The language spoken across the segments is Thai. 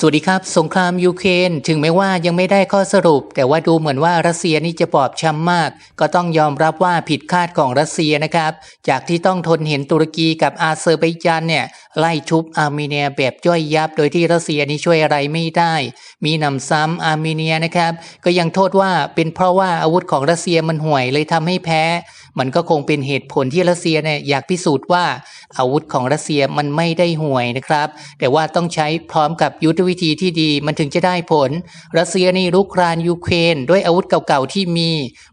สวัสดีครับ สงครามยูเครนถึงแม้ว่ายังไม่ได้ข้อสรุป แต่ว่าดูเหมือนว่ารัสเซียนี่จะบอบช้ำมาก ก็ต้องยอมรับว่าผิดคาดของรัสเซียนะครับ จากที่ต้องทนเห็นตุรกีกับอาเซอร์ไบจานเนี่ยไล่ทุบอาร์เมเนียแบบย่อยยับ โดยที่รัสเซียนี่ช่วยอะไรไม่ได้ มีนำซ้ำอาร์เมเนียนะครับ ก็ยังโทษว่าเป็นเพราะว่าอาวุธของรัสเซียมันห่วยเลยทำให้แพ้ มันก็คงเป็นเหตุผลที่รัสเซียเนี่ยอยากพิสูจน์ว่าอาวุธของรัสเซียมันไม่ได้ห่วยนะครับ แต่ว่าต้องใช้พร้อมกับยุทธวิธีที่ดีมันถึงจะได้ผล รัสเซียนี่รุกรานยูเครนด้วยอาวุธเก่าๆที่มี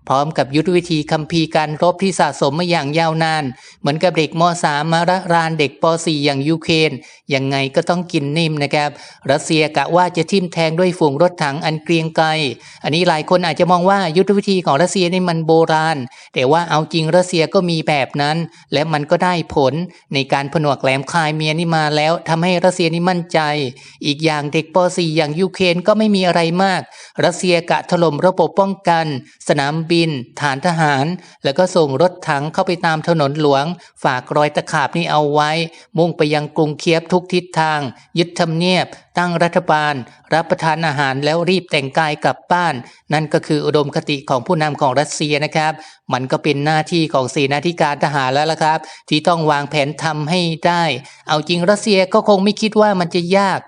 พร้อมกับยุทธวิธีคัมภีร์การรบที่สะสมมาอย่างยาวนาน เหมือนกับเด็กม .3 มาระรานเด็กป .4 อย่างยูเครนยังไงก็ต้องกินนิ่มนะครับ รัสเซียกะว่าจะทิ่มแทงด้วยฝูงรถถังอันเกรียงไกรอันนี้หลายคนอาจจะมองว่ายุทธวิธีของรัสเซียนี่มันโบราณ แต่ว่าเอาจริงรัสเซียก็มีแบบนั้น และมันก็ได้ผลในการผนวกแหลมคายเมียนี่มาแล้วทำให้รัสเซียนี่มั่นใจ อีกอย่างเด็กป .4 อย่างยูเครนก็ไม่มีอะไรมาก รัสเซียกะถล่มระบบป้องกัน สนามบิน ฐานทหาร แล้วก็ส่งรถถังเข้าไปตามถนนหลวง ฝากรอยตะขาบนี่เอาไว้ มุ่งไปยังกรุงเคียบทุกทิศทาง ยึดทำเนียบ ตั้งรัฐบาล รับประทานอาหารแล้วรีบแต่งกายกลับบ้าน นั่นก็คืออุดมคติของผู้นำของรัสเซียนะครับ มันก็เป็นหน้าที่ของเสนาธิการทหารแล้วละครับ ที่ต้องวางแผนทำให้ได้ เอาจริงรัสเซียก็คงไม่คิดว่ามันจะยาก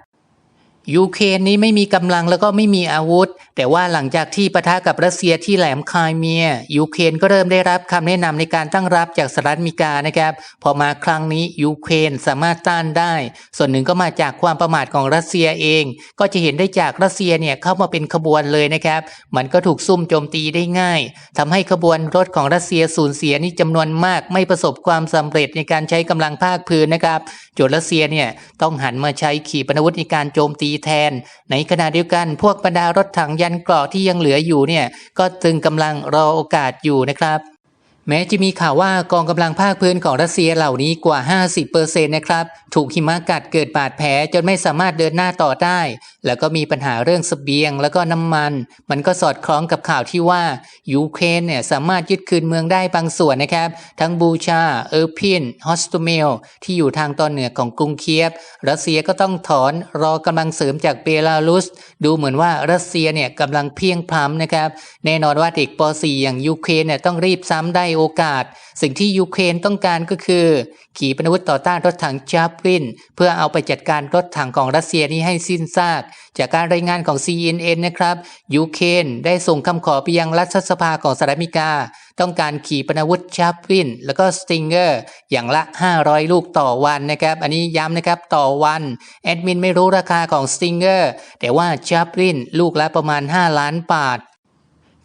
ยูเครนนี้ไม่มีกำลังแล้วก็ไม่มีอาวุธ แต่ว่าหลังจากที่ปะทะกับรัสเซียที่แหลมคายเมียยูเครนก็เริ่มได้รับคำแนะนำในการตั้งรับจากสหรัฐอเมริกานะครับ พอมาครั้งนี้ยูเครนสามารถต้านได้ ส่วนหนึ่งก็มาจากความประมาทของรัสเซียเอง ก็จะเห็นได้จากรัสเซียเนี่ยเข้ามาเป็นขบวนเลยนะครับ มันก็ถูกซุ่มโจมตีได้ง่ายทำให้ขบวนรถของรัสเซียสูญเสียนี่จำนวนมากไม่ประสบความสำเร็จในการใช้กำลังภาคพื้นนะครับจนรัสเซียเนี่ยต้องหันมาใช้ขีปนาวุธในการโจมตีแทน ในขณะเดียวกัน พวกบรรดารถถังยันเกราะที่ยังเหลืออยู่เนี่ยก็ตึงกำลังรอโอกาสอยู่นะครับ แม้จะมีข่าวว่ากองกำลังภาคพื้นของรัสเซียเหล่านี้กว่า 50%นะครับ ถูกหิมะกัดเกิดบาดแผลจนไม่สามารถเดินหน้าต่อได้ แล้วก็มีปัญหาเรื่องสเสบียง แล้วก็น้ำมัน มันก็สอดคล้องกับข่าวที่ว่ายูเครนเนี่ยสามารถยึดคืนเมืองได้บางส่วนนะครับ ทั้งบูชา เออร์พินฮอสตูเมล ที่อยู่ทางตอนเหนือของกรุงเคียบ รัสเซียก็ต้องถอนรอกำลังเสริมจากเบลารุส ดูเหมือนว่ารัสเซียเนี่ยกำลังเพียงพล้ำนะครับ แน่นอนว่าเด็กป .4 อย่างยูเครนเนี่ยต้องรีบซ้ำได้โอกาส สิ่งที่ยูเครนต้องการก็คือ ขีปนาวุธต่อต้านรถถังจาบริน เพื่อเอาไปจัดการรถถังของรัสเซียนี้ให้สิ้นซาก จากการรายงานของ CNN นะครับยูเครนได้ส่งคำขอไปยังรัฐสภาของสหรัฐอเมริกา ต้องการขีปนาวุธชาบริน แล้วก็สติงเกอร์อย่างละ 500 ลูกต่อวันนะครับ อันนี้ย้ำนะครับต่อวันแอดมินไม่รู้ราคาของสติงเกอร์แต่ว่าชาบรินลูกละประมาณ 5 ล้านบาท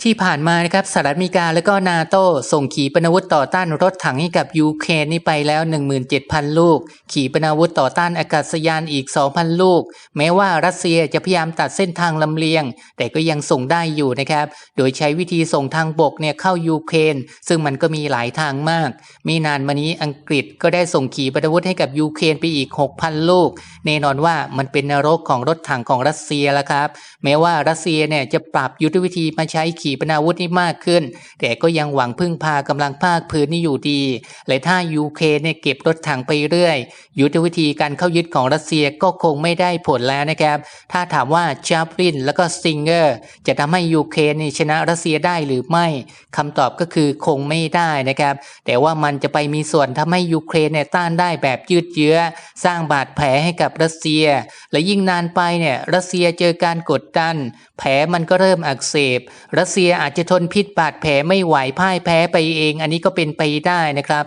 ที่ผ่านมานะครับสหรัฐอเมริกาและก็นาโตส่งขีปนาวุธต่อต้านรถถังให้กับยูเครนนี่ไปแล้ว 17,000 ลูก ขีปนาวุธต่อต้านอากาศยานอีก 2,000 ลูก แม้ว่ารัสเซียจะพยายามตัดเส้นทางลำเลียง แต่ก็ยังส่งได้อยู่นะครับ โดยใช้วิธีส่งทางบกเนี่ยเข้ายูเครนซึ่งมันก็มีหลายทางมาก มีนานมานี้อังกฤษก็ได้ส่งขีปนาวุธให้กับยูเครนไปอีก 6,000 ลูก แน่นอนว่ามันเป็นนรกของรถถังของรัสเซียแล้วครับ แม้ว่ารัสเซียเนี่ยจะปรับยุทธวิธีมาใช้ขีปนาวุธนี่มากขึ้น แต่ก็ยังหวังพึ่งพากำลังภาคพื้นนี่อยู่ดีและถ้ายูเครนเนี่ยเก็บรถถังไปเรื่อย ยุทธวิธีการเข้ายึดของรัสเซียก็คงไม่ได้ผลแล้วนะครับ ถ้าถามว่าชาบรินแล้วก็สติงเกอร์จะทำให้ยูเครนชนะรัสเซียได้หรือไม่คำตอบก็คือคงไม่ได้นะครับ แต่ว่ามันจะไปมีส่วนทำให้ยูเครนเนี่ยต้านได้แบบยืดเยื้อ สร้างบาดแผลให้กับรัสเซีย และยิ่งนานไปเนี่ยรัสเซียเจอการกดดัน แผลมันก็เริ่มอักเสบรัสเซียอาจจะทนพิษบาดแผลไม่ไหวพ่ายแพ้ไปเอง อันนี้ก็เป็นไปได้นะครับ